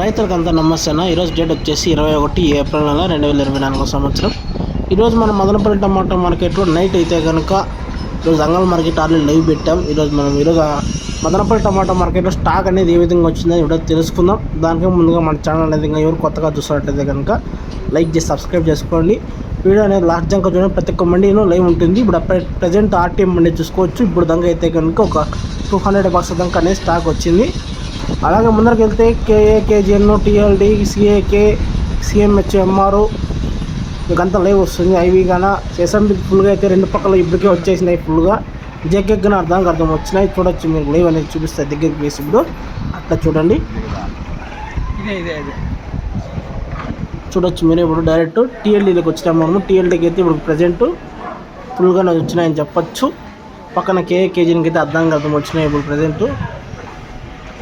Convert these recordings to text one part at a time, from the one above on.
రైతులకు అంతా నమస్తేనా? ఈరోజు డేట్ వచ్చేసి ఇరవై ఒకటి ఏప్రిల్ నెల రెండు వేల ఇరవై నాలుగో సంవత్సరం. ఈరోజు మనం మదనపల్లి టమాటో మార్కెట్లో నైట్ అయితే కనుక ఈరోజు అంగల్ మార్కెట్ ఆల్రెడీ లైవ్ పెట్టాం. ఈరోజు మనం ఈరోజు మదనపల్లి టమాటో మార్కెట్లో స్టాక్ అనేది ఏ విధంగా వచ్చిందో ఇప్పుడు తెలుసుకుందాం. దానికే ముందుగా మన ఛానల్ అనేది ఇంకా ఎవరు కొత్తగా చూసినట్లయితే కనుక లైక్ చేసి సబ్స్క్రైబ్ చేసుకోండి. వీడియో అనేది లాస్ట్ దాకా చూడండి. ప్రతి ఒక్క మండీలో లైవ్ ఉంటుంది. ఇప్పుడు ప్రజెంట్ ఆర్టీఎం మండి చూసుకోవచ్చు. ఇప్పుడు దాకా అయితే కనుక ఒక టూ హండ్రెడ్ బాక్స్ దాకా అనేది స్టాక్ వచ్చింది. అలాగే ముందరికి వెళ్తే కేఏ కేజీఎన్ టీఎల్డి సిఏకే సిఎంహెచ్ ఎంఆర్ ఇంకంతా లైవ్ వస్తుంది. ఐవి గాన ఎస్ఎంబి ఫుల్గా అయితే రెండు పక్కల ఇప్పటికే వచ్చేసినాయి ఫుల్గా. గాన అర్థం అర్థం వచ్చినాయి. చూడొచ్చు మీరు లైవ్ అనేది చూపిస్తాయి దగ్గరికి వేసి ఇప్పుడు అట్లా చూడండి. ఇదే ఇదే ఇదే. చూడొచ్చు మీరు ఇప్పుడు డైరెక్ట్ టీఎల్డీలోకి వచ్చినాం మనము. టీఎల్డీకి అయితే ఇప్పుడు ప్రజెంట్ ఫుల్గానే వచ్చినాయని చెప్పొచ్చు. పక్కన కేఏ కేజీనికి అయితే అర్థం అర్థం వచ్చినాయి ఇప్పుడు ప్రజెంట్.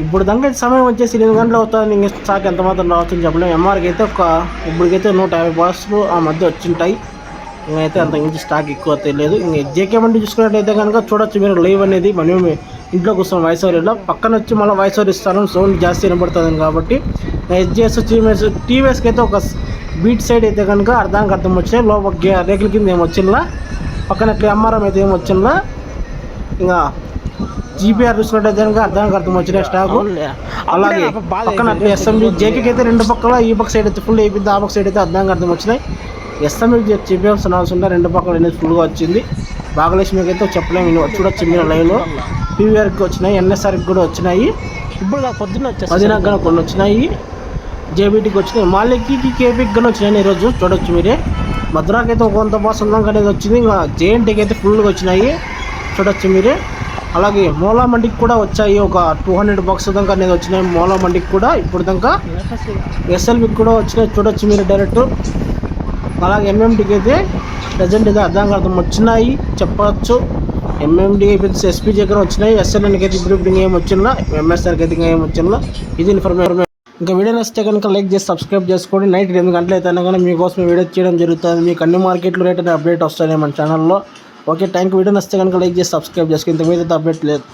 ఇప్పుడు దాకా సమయం వచ్చేసి ఎనిమిది గంటలు అవుతుంది. ఇంకా స్టాక్ ఎంత మాత్రం రావచ్చు అని చెప్పలేము ఎంఆర్కి అయితే ఒక ఇప్పటికైతే నూట యాభై బాక్సులు ఆ మధ్య వచ్చింటాయి. ఇంకైతే అంత మించి స్టాక్ ఎక్కువ తెలియదు. ఇంక జేకే బండి చూసుకున్నట్టయితే కనుక చూడొచ్చు మీరు లైవ్ అనేది. మనం ఇంట్లో కూర్చొని వాయిస్ ఓవర్లో పక్కన వచ్చి మళ్ళీ వాయిస్ ఓవర్ ఇస్తాను. సౌండ్ జాస్తి వినపడుతుంది కాబట్టి. ఎస్జిఎస్ టీవీఎస్ టీవీఎస్కి అయితే ఒక బీట్ సైడ్ అయితే కనుక అర్థానికి అర్థం వచ్చినాయి. లోపల గే- రేకుల కింద ఏమి వచ్చిందా పక్కన ఇట్లా ఎంఆర్ఎం అయితే ఏమి వచ్చిందా ఇంకా జీపీఆర్ కనుక అర్థానికి అర్థం వచ్చిన స్టాక్ అలాగే పక్కన ఎస్ఎంబి జేకేకి అయితే రెండు పక్కల ఈ పక్క సైడ్ అయితే ఫుల్ అయిపోయింది ఆ పక్క సైడ్ అయితే అర్థంగా అర్థం వచ్చినాయి. ఎస్ఎంబి జీపీఎఫ్ అవసరం రెండు పక్కల అనేది ఫుల్గా వచ్చింది. భాగలక్ష్మికి అయితే చెప్పలేము చూడొచ్చు మీరు లైవ్లో పీవీఆర్కి వచ్చినాయి ఎన్ఎస్ఆర్కి కూడా వచ్చినాయి. ఇప్పుడు పొద్దున్న వచ్చేసి మదీనాకి కూడా కొన్ని వచ్చినాయి. జేబీటీకి వచ్చినాయి. మాలిక్కి కేపీకి కూడా వచ్చినాయి ఈరోజు. చూడొచ్చు మీరే. మద్రాకి అయితే కొంత బాసం అనేది వచ్చింది. ఇంకా జేఎన్టీకి అయితే ఫుల్గా వచ్చినాయి. చూడొచ్చు మీరే. అలాగే మోలా మండికి కూడా వచ్చాయి. ఒక టూ హండ్రెడ్ బాక్స్ దాకా అనేది వచ్చినాయి. మోలా మండికి కూడా ఇప్పుడు దాకా ఎస్ఎల్బికి కూడా వచ్చినాయి. చూడొచ్చు మీరు డైరెక్ట్. అలాగే ఎంఎండికి అయితే ప్రజెంట్ అయితే అర్థం అర్థం వచ్చినాయి చెప్పవచ్చు ఎంఎండి అయిపోతే ఎస్పీ దగ్గర వచ్చినాయి. ఎస్ఎల్ఎన్కి అయితే ఇప్పుడు ఇప్పుడు ఏం వచ్చినా ఎంఎస్ఆర్కి అయితే ఇంకా ఏం వచ్చినా ఇది ఇన్ఫర్మేషన్ ఇంకా వీడియో నచ్చితే కనుక లైక్ చేసి సబ్స్క్రైబ్ చేసుకోండి. నైట్ ఎనిమిది గంటలు అయితే కానీ మీకోసం వీడియో చేయడం జరుగుతుంది. మీకు అన్ని మార్కెట్లు రేట్ అనే అప్డేట్ వస్తాయి మన ఛానల్లో ఓకే థ్యాంక్ వీడియో నచ్చితే కనుక లైక్ చేసి సబ్స్క్రైబ్ చేసుకోండి ఇంత మీద అప్డేట్ లేదు